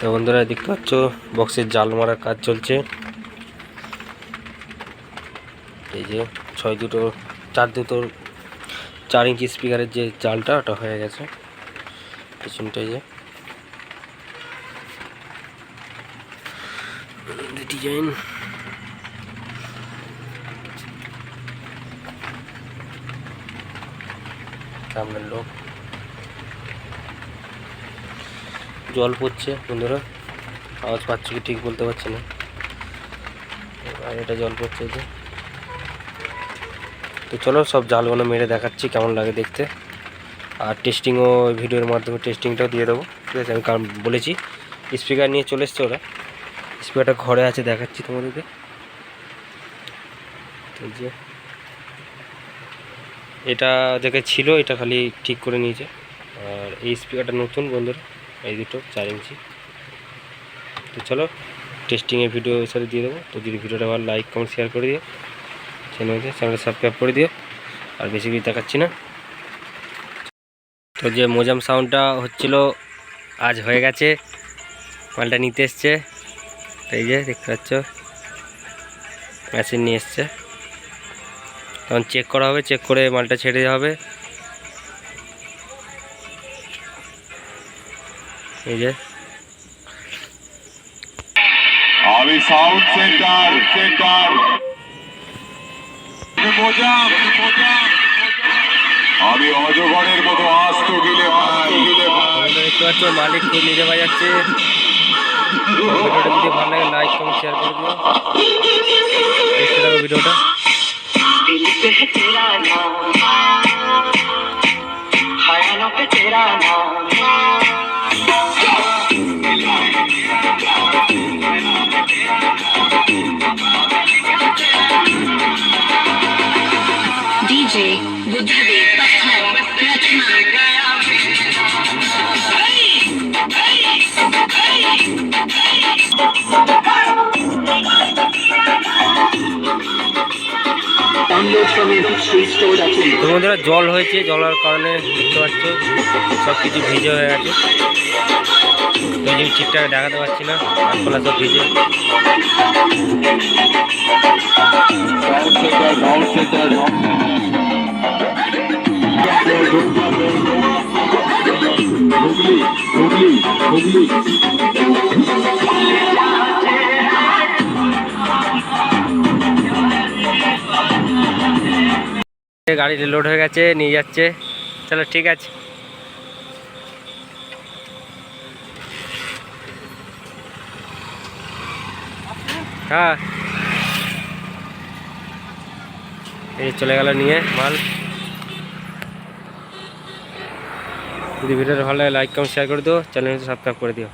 তো বন্ধুরা দেখতে পাচ্ছ বক্সের জাল মারার কাজ চলছে। এই যে ছয় দুটো, চার দুটো, চার ইঞ্চি স্পিকারের যে জালটা, ওটা হয়ে গেছে। পেছনটা যে। ডিজাইন সামনের লোক জল পড়ছে বন্ধুরা। আওয়াজ পাচ্ছি কি ঠিক বলতে পারছি না। আর এটা জল পড়ছে যে। তো চলো সব জালগুলো মেরে দেখাচ্ছি কেমন লাগে দেখতে। আর টেস্টিংও ভিডিওর মাধ্যমে টেস্টিংটাও দিয়ে দেবো। ঠিক আছে, আমি কারণ বলেছি। স্পিকার নিয়ে চলে এসছে ওরা। স্পিকারটা ঘরে আছে, দেখাচ্ছি তোমাদেরকে। যে। এটা দেখে ছিল, এটা খালি ঠিক করে নিয়েছে। আর এই স্পিকারটা নতুন বন্ধুরা। এই দুটো, চার ইঞ্চি। তো চলো টেস্টিংয়ের ভিডিও সাথে দিয়ে দেবো। তো যদি ভিডিওটা ভালো লাইক কমেন্ট শেয়ার করে দিও। চ্যানেলকে চ্যানেলটা সাবস্ক্রাইব করে দিও। আর বেশি কিছু দেখাচ্ছি না। তো যে মোজাম সাউন্ডটা হচ্ছিল, আজ হয়ে গেছে। মালটা নিতে এসছে। এই যে দেখতে পাচ্ছ মেশিন নিয়ে এসছে। তখন চেক করা হবে চেক করে মালটা ছেড়ে দেওয়া হবে। এই যে আমি সাউন্ড সেন্টার সেন্টার মজাম মজাম আমি অজগরের মতো আস্ত গিলে ভাই গিলে ভাই তোমরা দেখতে পাচ্ছ মালিক খুব নিজে বাজাচ্ছে ভিডিওটা যদি ভালো লাগে লাইক কমেন্ট শেয়ার করে দিও দেখতে থাকো ভিডিওটা दिल पे है तेरा नाम ख्यालों पे तेरा नाम জল হয়েছে জলার কারণে বুঝতে পারছ সব কিছু ভিজে হয়ে গেছে। এই ঠিকঠাক দেখাতে পারছি না গাছপালা সব ভিজে। হুগলি গাড়ি লোড হয়ে গেছে, নিয়ে যাচ্ছে। চলো ঠিক আছে। হ্যাঁ এই চলে গেল নিয়ে, মাল। যদি ভিডিওটা ভালো লাগে লাইক কমেন্ট শেয়ার করে দিও। চ্যানেলটা সাবস্ক্রাইব করে দিও।